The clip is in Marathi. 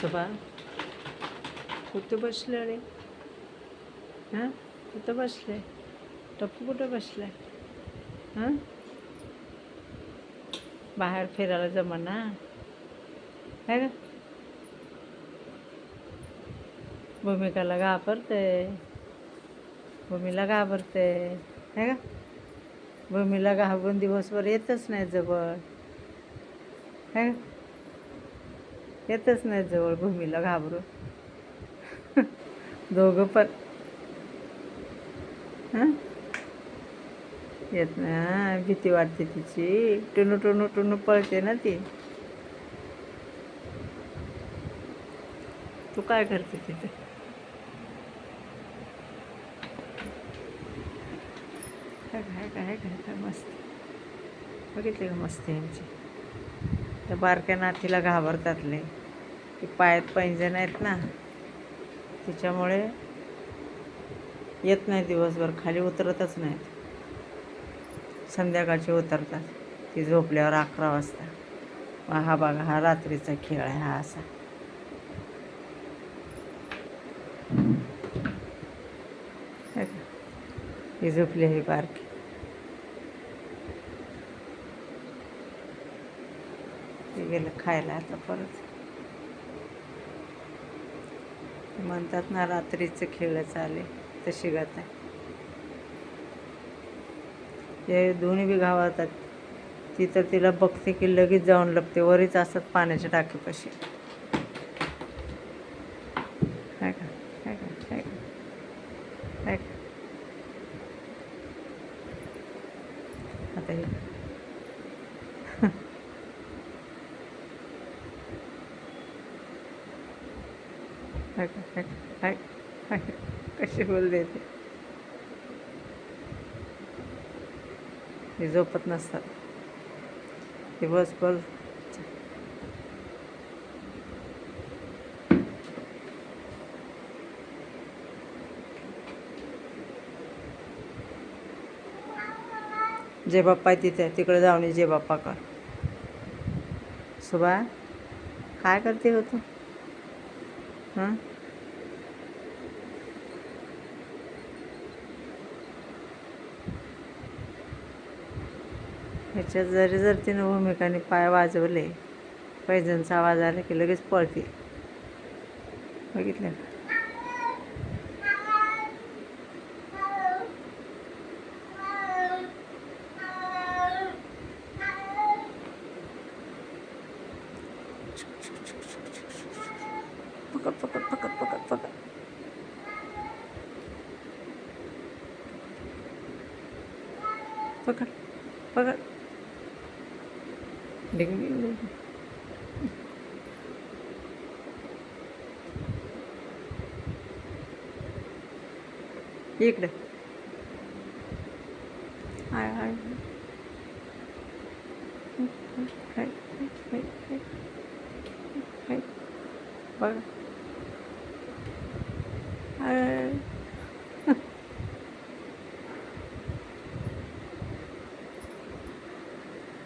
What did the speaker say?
सुभा? कुठं बसले रे? हां? कुठं बसले? टप्पू कुठं बसले? हां? बाहेर फिरायला जमा ना है का? भूमिकाला घाबरते. भूमीला घाबरते. है का? भूमीला घाबरून दिवसभर येतच नाही जवळ. है का? येतच नाही जवळ भूमीला घाबरून. दोघं पण. हां? येत नाही. भीती वाटते तिची. टुनू टुनू टुनू पळते ना ती. तू काय करते तिथे? काय काय काय काय मस्त. बघितले का मस्त यांची? तर बारक्या नातीला घाबरतातले ते पायात पैंजण आहेत ना त्याच्यामुळे येत नाही दिवसभर खाली उतरतच नाहीत. संध्याकाळची उतरतात. ती झोपल्यावर अकरा वाजता. मग हा बघा हा रात्रीचा खेळ आहे हा असा. ती ही झोपली आहे बारकी. ते गेलं खायला आता परत. म्हणतात ना रात्रीचं खेळ चाले तशी गात आहे. ते दोन्ही बी गावातात ती तर तिला बघते की लगेच जाऊन लपते वरीच असतात पाण्याच्या टाकीपाशी. काय का काय का काय का आता हे काय का काय काय काय कशी बोलते ते? झोपत नसतात दिवसभर जे बाप्पा आहे तिथे तिकडे जाऊन ये जे बाप्पा कर. सुबा काय करते हो तू? हां? ह्याच्यात जरी जर तिनं भूमिकाने पाय वाजवले पैजनचा आवाज आला की लगेच पळते बघितलं का? पकड पकड पकड पकड पकड पकड पकड डिंग डिंग डिंग इकडे हाय हाय हाय हाय हाय हाय बघा